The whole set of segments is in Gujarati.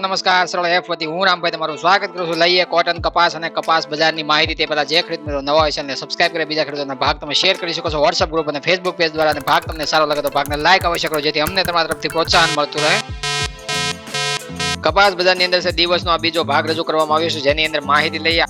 નમસ્કાર, સરળ એફ વતી હું રામભાઈ તમારું સ્વાગત કરું છું. લઈએ કોટન કપાસ અને કપાસ બજારની માહિતી તે પહેલાં જે ખરીદ મિત્રો નવા હોય છે અને સબસ્ક્રાઇબ કરી, બીજા ખરીદોના ભાગ તમે શેર કરી શકો છો. વોટ્સઅપ ગ્રુપ અને ફેસબુક પેજ દ્વારા અને ભાગ તમને સારો લાગે તો ભાગને લાઈક અવશ્ય કરો, જેથી અમને તમારા તરફથી પ્રોત્સાહન મળતું રહે. કપાસ બજારની અંદર છે, દિવસનો આ બીજો ભાગ રજૂ કરવામાં આવ્યો છે. જેની અંદર માહિતી લઈએ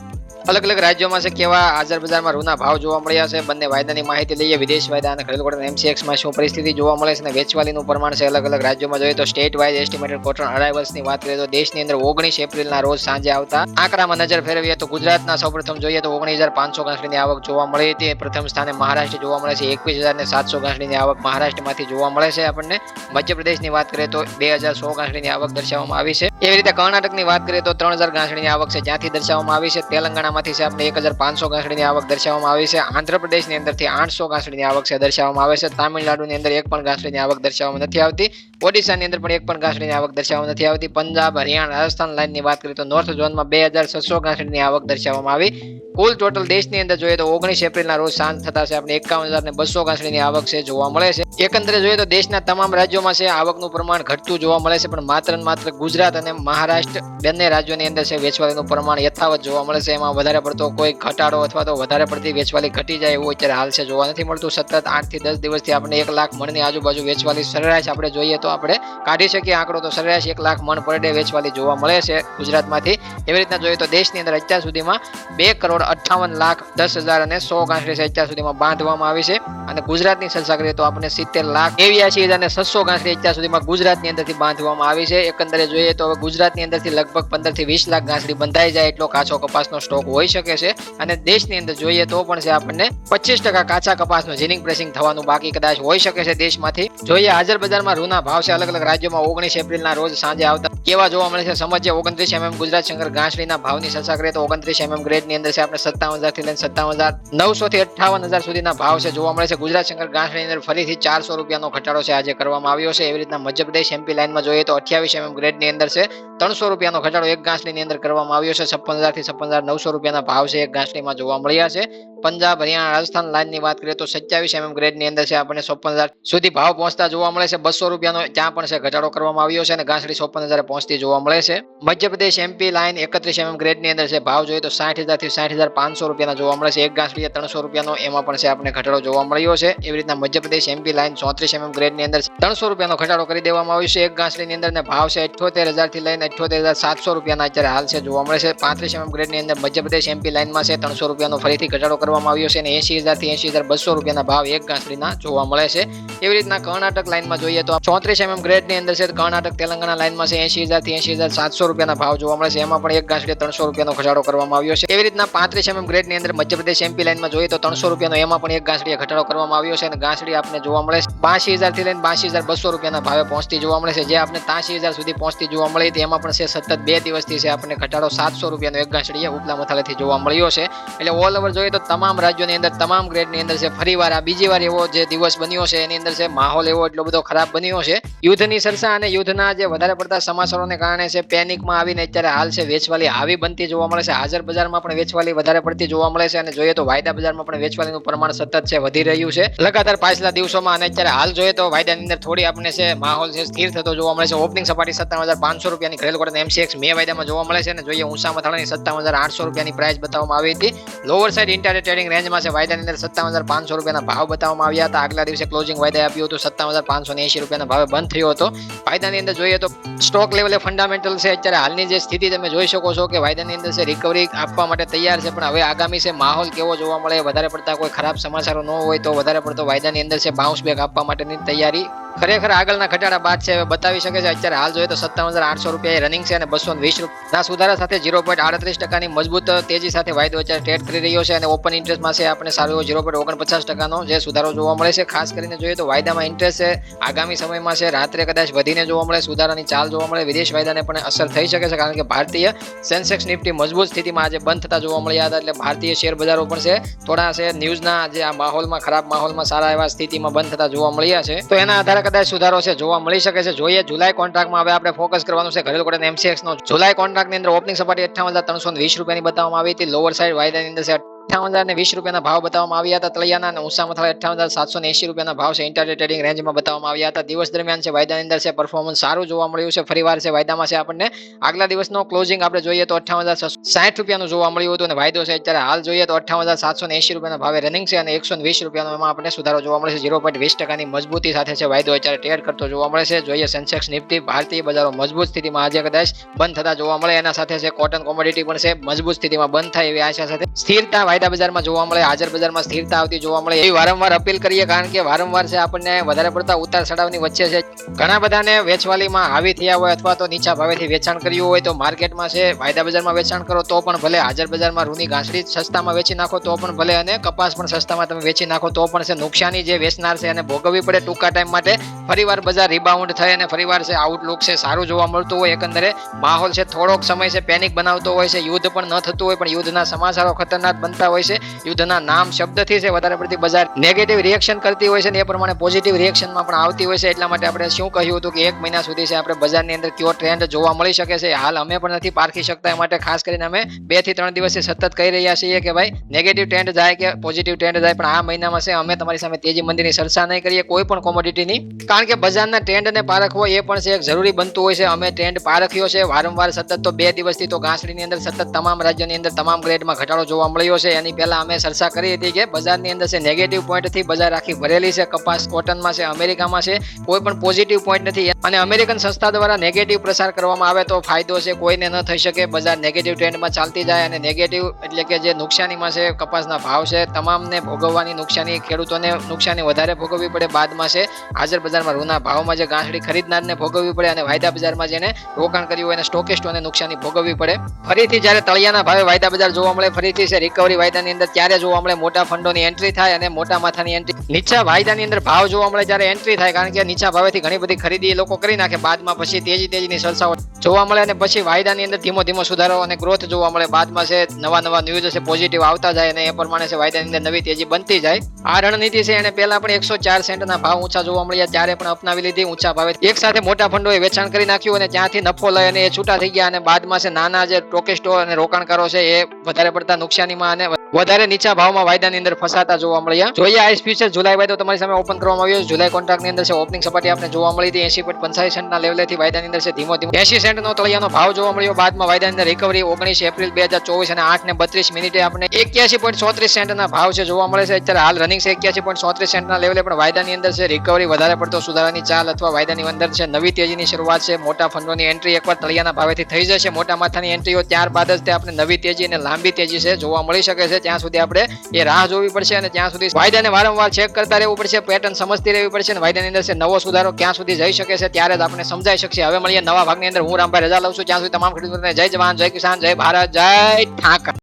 અલગ અલગ રાજ્યોમાં છે કેવા હાજર બજારમાં રૂના ભાવ જોવા મળ્યા છે. બંને વાયદાની માહિતી લઈએ. વિદેશ વાયદા અને ખરીદ કોટન એમસીએક્સમાં શું પરિસ્થિતિ જોવા મળે છે અને વેચવાલીનું પ્રમાણ છે અલગ અલગ રાજ્યોમાં જોઈએ તો સ્ટેટ વાઇઝ એસ્ટિમેટેડ કોટન અરાઇવલ્સની વાત કરીએ તો દેશની અંદર ઓગણીસ એપ્રિલના રોજ સાંજે આવતા આંકડામાં નજર ફેરવીએ તો ગુજરાતના સૌપ્રથમ જોઈએ તો ઓગણીસ હજાર પાંચસો ઘાસડીની આવક જોવા મળી હતી. પ્રથમ સ્થાને મહારાષ્ટ્ર જોવા મળે છે. એકવીસ હજાર ને સાતસો ઘાસડીની આવક મહારાષ્ટ્રમાંથી જોવા મળે છે. આપણને મધ્યપ્રદેશની વાત કરીએ તો બે હજાર સો ઘાસડીની આવક દર્શાવવામાં આવી છે. એવી રીતે કર્ણાટકની વાત કરીએ તો ત્રણ હજાર ગાંસડીની આવક છે. જ્યાંથી દર્શાવવામાં આવી છે, તેલંગાણામાંથી છે આપણે એક હજાર પાંચસો ગાંસડીની આવક દર્શાવવામાં આવી છે. આંધ્રપ્રદેશની અંદરથી આઠસો ગાંસડીની આવક છે, દર્શાવવામાં આવે છે. તામિલનાડુની અંદર એક પણ ગાંસડીની આવક દર્શાવવામાં નથી આવતી. ઓડિશાની અંદર પણ એક પણ ઘાસડીની આવક દર્શાવવામાં નથી આવતી. પંજાબ, હરિયાણા, રાજસ્થાન લાઇનની વાત કરીએ તો નોર્થ ઝોનમાં બે હજાર છસો ઘાસડીની આવક દર્શાવવામાં આવી. કુલ ટોટલ દેશની અંદર જોઈએ તો ઓગણીસ એપ્રિલના રોજ સાંજ થતા છે. આપણે એકાવન હજાર ને બસો ઘાસડીની આવક છે, જોવા મળે છે. એકંદરે જોઈએ તો દેશના તમામ રાજ્યોમાં છે, આવકનું પ્રમાણ ઘટતું જોવા મળે છે, પણ માત્ર ને માત્ર ગુજરાત અને મહારાષ્ટ્ર બંને રાજ્યોની અંદર છે, વેચવાલીનું પ્રમાણ યથાવત જોવા મળે છે. એમાં વધારે પડતો કોઈ ઘટાડો અથવા તો વધારે પડતી વેચવાલી ઘટી જાય એવું અત્યારે હાલ છે. જોવા નથી મળતું. સતત આઠથી દસ દિવસથી આપણે એક લાખ મણની આજુબાજુ વેચવાલી સરેરાશ આપણે જોઈએ તો આપણે કાઢી શકીએ. આંકડો તો સરેરાશ એક લાખ મણ પર ડે વેચવાલી જોવા મળે છે ગુજરાતમાંથી. એવી રીતના જોઈએ તો દેશની અંદર અત્યાર સુધીમાં બે કરોડ અઠ્ઠાવન લાખ દસ હજાર અને સો ગાંસડી છે અત્યાર સુધીમાં બાંધવામાં આવી છે. અને ગુજરાતની ચર્ચા કરીએ તો આપણે સિત્તેર લાખ એવ્યાસી હજાર અને છસો ગાંસડી અત્યાર સુધીમાં ગુજરાતની અંદરથી બાંધવામાં આવી છે. એકંદરે જોઈએ તો હવે ગુજરાતની અંદરથી લગભગ પંદરથી વીસ લાખ ગાંસડી બંધાઈ જાય એટલો કાચો કપાસનો સ્ટોક હોઈ શકે છે. અને દેશની અંદર જોઈએ તો પણ છે આપણને પચીસ ટકા કાચા કપાસનું જીનિંગ પ્રેસિંગ થવાનું બાકી કદાચ હોઈ શકે છે દેશમાંથી. જોઈએ હાજર બજારમાં રૂના ભાવ છે અલગ અલગ રાજ્યોમાં ઓગણીસ એપ્રિલના રોજ સાંજે આવતા કેવા જોવા મળે છે? સમજે ઓગણત્રીસ એમએમ ગુજરાત શંકર ઘાસડીના ભાવની ચર્ચા કરીએ તો ઓગણત્રીસ એમએમ ગ્રેડની અંદર છે આપણે સત્તાવન હજારથી લઈને સત્તાવન હજાર નવસો થી અઠાવન હજાર સુધીના ભાવ છે. જોવા મળે છે ગુજરાત શંકર ઘાસડીની અંદર ફરીથી ચારસો રૂપિયાનો ઘટાડો છે આજે કરવામાં આવ્યો છે. એવી રીતના મધ્યપ્રદેશ એમપી લાઇનમાં જોઈએ તો અઠ્યાવીસ એમએમ ગ્રેડની અંદર છે ત્રણસો રૂપિયાનો ઘટાડો એક ઘાસડીની અંદર કરવામાં આવ્યો છે. છપ્પન હજારથી છપ્પન હજાર નવસો રૂપિયાના ભાવ છે એક ગાંસડીમાં જોવા મળ્યા છે. પંજાબ, હરિયાણા, રાજસ્થાન લાઇનની વાત કરીએ તો સત્યાવીસ એમએમ ગ્રેડની અંદર છે આપણને ચોપન હજાર સુધી ભાવ પહોંચતા જોવા મળે છે. બસો રૂપિયાનો ત્યાં પણ છે ઘટાડો કરવામાં આવ્યો છે અને ઘાસડી ચોપન હજાર પહોંચતી જોવા મળે છે. મધ્યપ્રદેશ એમપી લાઇન એકત્રીસ એમએમ ગ્રેડની અંદર છે. ભાવ જોઈએ તો સાઠ હજારથી સાઠ હજાર પાંચસો રૂપિયાના જોવા મળે છે. એક ઘાસડી ત્રણસો રૂપિયાનો એમાં પણ છે આપણને ઘટાડો જોવા મળ્યો છે. એવી રીતના મધ્યપ્રદેશ એમપી લાઇન ચોત્રીસ એમએમ ગ્રેડની અંદર ત્રણસો રૂપિયાનો ઘટાડો કરી દેવામાં આવ્યો છે. એક ઘાસડીની અંદર ભાવ છે અઠ્યોતેર હજારથી લઈને અઠ્યોતેર હજાર સાતસો રૂપિયાના અત્યારે હાલ છે જોવા મળે છે. પાંત્રીસ એમએમ ગ્રેડની અંદર મધ્યપ્રદેશ એમપી લાઇનમાં છે ત્રણસો રૂપિયાનો ફરીથી ઘટાડો કરવામાં આવ્યો છે અને એસી હજારથી એસી હજાર બસો રૂપિયાના ભાવ એક ગાંસડીના જોવા મળે છે. એવી રીતના કર્ણાટક લાઇનમાં જોઈએ તો ચોત્રીસ એમએમ ગ્રેડની અંદર છે કર્ણાટક તેલંગાણા લાઇનમાં છે એસી હજારથી એસી હજાર સાતસો રૂપિયાના ભાવ જોવા મળે છે. એમાં પણ એક ગાંસડી ત્રણસો રૂપિયાનો ઘટાડો કરવામાં આવ્યો છે. એવી રીતના પાંત્રીસ એમએમ ગ્રેડની અંદર મધ્યપ્રદેશ એમપી લાઇનમાં જોઈએ તો ત્રણસો રૂપિયાનો એમાં પણ એક ગાંસડીએ ઘટાડો કરવામાં આવ્યો છે અને ગાંસડી આપણે જોવા મળે છે. બાસી હજારથી લઈને બાસી હજાર બસો રૂપિયાના ભાવે પહોંચતી જોવા મળે છે. જે આપણે ત્યાંસી હજાર સુધી પહોંચતી જોવા મળી હતી એમાં પણ છે સતત બે દિવસથી છે આપણને ઘટાડો સાતસો રૂપિયાનો એક ગાંસડીએ ઉપલા મથાલેથી જોવા મળ્યો છે. એટલે ઓલ ઓવર જોઈએ તો તમામ રાજ્યોની અંદર, તમામ ગ્રેડની અંદર છે. ફરી વાર આ બીજી વાર એવો જે દિવસ બન્યો છે, એની અંદર છે, માહોલ એવો એટલો બધો ખરાબ બન્યો છે. યુદ્ધની સરસા અને યુદ્ધના જે વધારે પડતા સમાચારોને કારણે છે પેનિકમાં આવીને અત્યારે હાલ છે, વેચવાલી આવી બનતી જોવા મળે છે. હાજર બજારમાં પણ વેચવાલી વધારે પડતી જોવા મળે છે અને જોઈએ તો વાયદા બજારમાં પણ વેચવાલીનું પ્રમાણ સતત છે, વધી રહ્યું છે. લગાતાર પાછલા દિવસોમાં અને અત્યારે હાલ જોઈએ તો વાયદાની અંદર થોડી આપણને છે, માહોલ છે, સ્થિર થતો જોવા મળે છે. ઓપનિંગ સપાટી સત્તાવન હજાર પાંચસો રૂપિયાની ઘરેલ કોટન એમસીએક્સ મે વાયદામાં જોવા મળે છે અને જોઈએ ઊંચા મથાળાની સત્તાવન હજાર આઠસો રૂપિયાની પ્રાઇસ બતાવવામાં આવી હતી. લોઅર સાઇડ ઇન્ટરનેટ ટ્રેડિંગ રેન્જમાં છે. વાયદાની અંદર સત્તાવન હજાર પાંચસો રૂપિયાના ભાવ બતાવવામાં આવ્યા હતા. આગલા દિવસે ક્લોઝિંગ વાયદા આપ્યું હતું. સત્તાવન હજાર પાંચસો એંશી રૂપિયાના ભાવે બંધ થયો હતો. વાયદાની અંદર જોઈએ તો સ્ટોક લેવલે ફંડામેન્ટલ છે. અત્યારે હાલની જે સ્થિતિ તમે જોઈ શકો છો કે વાયદાની અંદર છે રિકવરી આપવા માટે તૈયાર છે. પણ હવે આગામી છે માહોલ કેવો જોવા મળે વધારે પડતા કોઈ ખરાબ સમાચારો ન હોય તો વધારે પડતો વાયદાની અંદર છે બાઉન્સ બેક આપવા માટેની તૈયારી ખરેખર આગળના ઘટાડા બાદ છે. બતાવી શકે છે અત્યારે હાલ જોઈએ તો સત્તાવન હજાર આઠસો રૂપિયા રનિંગ છે અને બસો વીસ રૂપિયા સુધારા સાથે ઝીરો પોઈન્ટ આડત્રીસ ટકાની મજબૂત તેજી સાથે વાયદો અત્યારે ટ્રેડ કરી રહ્યો છે અને ઓપન ઇન્ટરેસ્ટમાં છે આપણે સારો એવો ઝીરો પોઈન્ટ ઓગણપચાસ ટકાનો જે સુધારો જોવા મળે છે. ખાસ કરીને જોઈએ તો વાયદામાં ઇન્ટરેસ્ટ છે. આગામી સમયમાં છે, રાત્રે કદાચ વધીને જોવા મળે, સુધારાની ચાલ જોવા મળે, વિદેશ વાયદાને પણ અસર થઈ શકે છે, કારણ કે ભારતીય સેન્સેક્સ નિફ્ટી મજબૂત સ્થિતિમાં આજે બંધ થતા જોવા મળ્યા હતા, એટલે ભારતીય શેર બજારો પણ છે, થોડા છે, ન્યૂઝના જે આ માહોલમાં, ખરાબ માહોલમાં સારા એવા સ્થિતિમાં બંધ થતા જોવા મળ્યા છે. તો એના આધારે કદાચ સુધારો છે, જોવા મળી શકે છે. જોઈએ, જુલાઈ કોન્ટ્રાક્ટમાં હવે આપણે ફોકસ કરવાનું છે, ઘરેલું કોટન એમસીએક્સ નો. જુલાઈ કોન્ટ્રાક્ટની અંદર ઓપનિંગ સપાટી અઠ્ઠાવન હજાર ત્રણસો વીસ રૂપિયાની બતાવવામાં આવી હતી. લોઅર સાઈડ વાયદાની અંદર છે અઠ્ઠાવન હજાર ને વીસ રૂપિયાના ભાવ બતાવવામાં આવ્યા હતા. તળિયાના અને ઊંચા મથાળા અઠાવન હજાર સાતસો ને એસી રૂપિયાના ભાવ છે. ઇન્ટરનેટ ટ્રેડિંગ રેન્જમાં બતાવવામાં આવ્યા હતા. દિવસ દરમિયાન છે, વાયદાની અંદર છે પરફોર્મન્સ સારું જોવા મળ્યું છે. ફરીવાર છે, વાયદામાં છે, આપણને આગલા દિવસનો ક્લોઝિંગ આપણે જોઈએ તો અઠાવન હજાર સાઠ રૂપિયાનું જોવા મળ્યું હતું અને વાયદો છે, અત્યારે હાલ જોઈએ તો અઠાવન હજાર સાતસો ને એસી રૂપિયાના ભાવે રનિંગ છે અને એકસો વીસ રૂપિયાનો એમાં આપણને સુધારો જોવા મળે છે. ઝીરો પોઈન્ટ વીસ ટકાની મજબૂતી સાથે છે, વાયદો અત્યારે ટ્રેડ કરતો જોવા મળે છે. જોઈએ સેન્સેક્સ નિફ્ટી ભારતીય બજારો મજબૂત સ્થિતિમાં આજે કદાચ બંધ થતા જોવા મળે. એના સાથે છે કોટન કોમોડિટી પણ છે, મજબૂત સ્થિતિમાં બંધ થાય એવી આશા સાથે સ્થિરતા વાયદા બજારમાં જોવા મળે હાજર બજારમાં સ્થિરતા આવતી જોવા મળે, એવી વારંવાર અપીલ કરીએ કારણ કે વારંવાર છે આપણને વધારે પડતા ઉતાર ચડાવની વચ્ચે છે. ઘણા બધાને વેચવાલીમાં હાવી થયા હોય અથવા તો નીચા ભાવેથી વેચાણ કર્યું હોય તો માર્કેટમાં છે વાયદા બજારમાં વેચાણ કરો તો પણ ભલે હાજર બજારમાં રૂની ઘાસડી સસ્તામાં વેચી નાખો તો પણ ભલે અને કપાસ પણ સસ્તામાં તમે વેચી નાખો તો પણ છે. નુકસાની જે વેચનાર છે એને ભોગવવી પડે ટૂંકા ટાઈમ માટે. ફરીવાર બજાર રિબાઉન્ડ થાય અને ફરીવાર છે આઉટલુક છે સારું જોવા મળતું હોય એકંદરે. માહોલ છે થોડોક સમય છે પેનિક બનાવતો હોય છે, યુદ્ધ પણ ન થતું હોય પણ યુદ્ધના સમાચારો ખતરનાક બનતા હોય છે. યુદ્ધના નામ શબ્દથી છે, વધારે પડતી બજાર નેગેટિવ રિએક્શન કરતી હોય છે ને એ પ્રમાણે પોઝિટિવ રિએક્શનમાં પણ આવતી હોય છે. એટલા માટે આપણે શું કહ્યું હતું કે એક મહિના સુધી છે, આપણે બજારની અંદર કયો ટ્રેન્ડ જોવા મળી શકે છે, હાલ અમે પણ નથી પારખી શકતા. એ માટે ખાસ કરીને અમે બેથી ત્રણ દિવસથી સતત કહી રહ્યા છીએ કે ભાઈ નેગેટિવ ટ્રેન્ડ જાય કે પોઝિટિવ ટ્રેન્ડ જાય, પણ આ મહિનામાં છે, અમે તમારી સામે તેજી મંદિરની ચર્ચા નહીં કરીએ, કોઈ પણ કોમોડિટીની કારણ કે બજારના ટ્રેન્ડને પારખવો એ પણ છે, એક જરૂરી બનતું હોય છે. અમે ટ્રેન્ડ પારખ્યો છે, વારંવાર સતત તો બે દિવસથી તો ઘાસડીની અંદર સતત તમામ રાજ્યોની અંદર તમામ ગ્રેડમાં ઘટાડો જોવા મળ્યો છે. એની પહેલા અમે ચર્ચા કરી હતી કે બજારની અંદર છે નેગેટિવ પોઈન્ટથી બજાર આખી ભરેલી છે, કપાસ, કોટનમાં છે, અમેરિકામાં છે, કોઈ પણ પોઝિટિવ પોઈન્ટ નથી. અને અમેરિકન સંસ્થા દ્વારા નેગેટિવ પ્રસાર કરવામાં આવે તો ફાયદો છે, કોઈને ન થઈ શકે, બજાર નેગેટિવ ટ્રેન્ડમાં ચાલતી જાય અને નેગેટિવ એટલે કે જે નુકસાનીમાં છે, કપાસના ભાવ છે, તમામને ભોગવવાની નુકસાની, ખેડૂતોને નુકસાની વધારે ભોગવવી પડે, બાદમાં છે, હાજર બજારમાં રૂના ભાવમાં જે ગાંસડી ખરીદનારને ભોગવવી પડે અને વાયદા બજારમાં જેને રોકાણ કર્યું હોય એને સ્ટોકિસ્ટોને નુકસાની ભોગવવી પડે. ફરીથી જ્યારે તળિયાના ભાવે વાયદા બજાર જોવા મળે, ફરીથી છે રિકવરી વાયદાની અંદર ત્યારે જોવા મળે મોટા ફંડોની એન્ટ્રી થાય અને મોટા માથાની એન્ટ્રી નીચા વાયદાની અંદર ભાવ જોવા મળે જ્યારે એન્ટ્રી થાય કારણ કે નીચા ભાવેથી ઘણી બધી ખરીદી એ લોકો કરી નાખે. બાદમાં પછી તેજી તેજીની સરસાઓ જોવા મળે અને પછી વાયદાની અંદર ધીમો ધીમો સુધારો અને ગ્રોથ જોવા મળે. બાદમાં છે નવા નવા ન્યૂઝ છે પોઝિટિવ આવતા જાય અને એ પ્રમાણે છે વાયદાની અંદર નવી તેજી બનતી જાય. આ રણનીતિ છે એને પહેલા પણ એકસો ચાર સેન્ટના ભાવ ઊંચા જોવા મળ્યા. ત્યારે પણ અપનાવી લીધી ઊંચા ભાવે. એક સાથે મોટા ફંડોએ વેચાણ કરી નાખ્યું અને ત્યાંથી નફો લઈ અને એ છૂટા થઈ ગયા અને બાદમાં છે નાના જે ટોકેસ્ટો અને રોકાણકારો છે એ વધારે પડતા નુકસાનીમાં અને વધારે નીચા ભાવમાં વાયદાની અંદર ફસાતા જોવા મળ્યા. જોઈએ આઈસ ફ્યુચર જુલાઈ વાયદો તમારી સામે ઓપન કરવામાં આવ્યો જુલાઈ કોન્ટ્રાક્ટની અંદર છે ઓપનિંગ સપાટી આપણે જોવા મળી હતી. એસી પોઈન્ટ પંચાસી સેન્ટના લેવલેથી વાયદાની અંદર છે ધીમો ધીમો. એસી સેન્ટનો તળિયાનો ભાવ જોવા મળ્યો. બાદમાં વાયદાની અંદર રિકવરી ઓગણીસ એપ્રિલ બે હજાર ચોવીસ અને આઠ ને બત્રીસ મિનિટે આપણે એક્યાસી પોઈન્ટ ચોત્રીસ સેન્ટના ભાવ છે જોવા મળે છે. અત્યારે હાલ રનિંગ છે એક્યાસી પોઈન્ટ ચોત્રીસ સેન્ટના લેવલે પણ વાયદાની અંદર છે. રિકવરી વધારે પડતો સુધારાની ચાલ અથવા વાયદાની અંદર છે. નવી તેજીની શરૂઆત છે. મોટા ફંડોની એન્ટ્રી એકવાર તળિયાના ભાવેથી થઈ જશે. મોટા માથાની એન્ટ્રીઓ ત્યારબાદ જ તે આપણે નવી તેજી અને લાંબી તેજી છે જોવા મળી શકે છે. ત્યાં સુધી આપણે એ રાહ જોવી પડશે અને ત્યાં સુધી વાયદાને વારંવાર ચેક કરતા રહેવું પડશે પેટર્ન સમજતી રહેવી પડશે અને વાયદાની અંદર નવો સુધારો ક્યાં સુધી જઈ શકે છે ત્યારે જ આપણે સમજાઈ શકશે. હવે મળીએ નવા ભાગની અંદર. હું રામભાઈ રજા લઉં છું. ત્યાં સુધી તમામ ખેડૂતોને જય જવાન, જય કિસાન, જય ભારત, જય ઠાકર.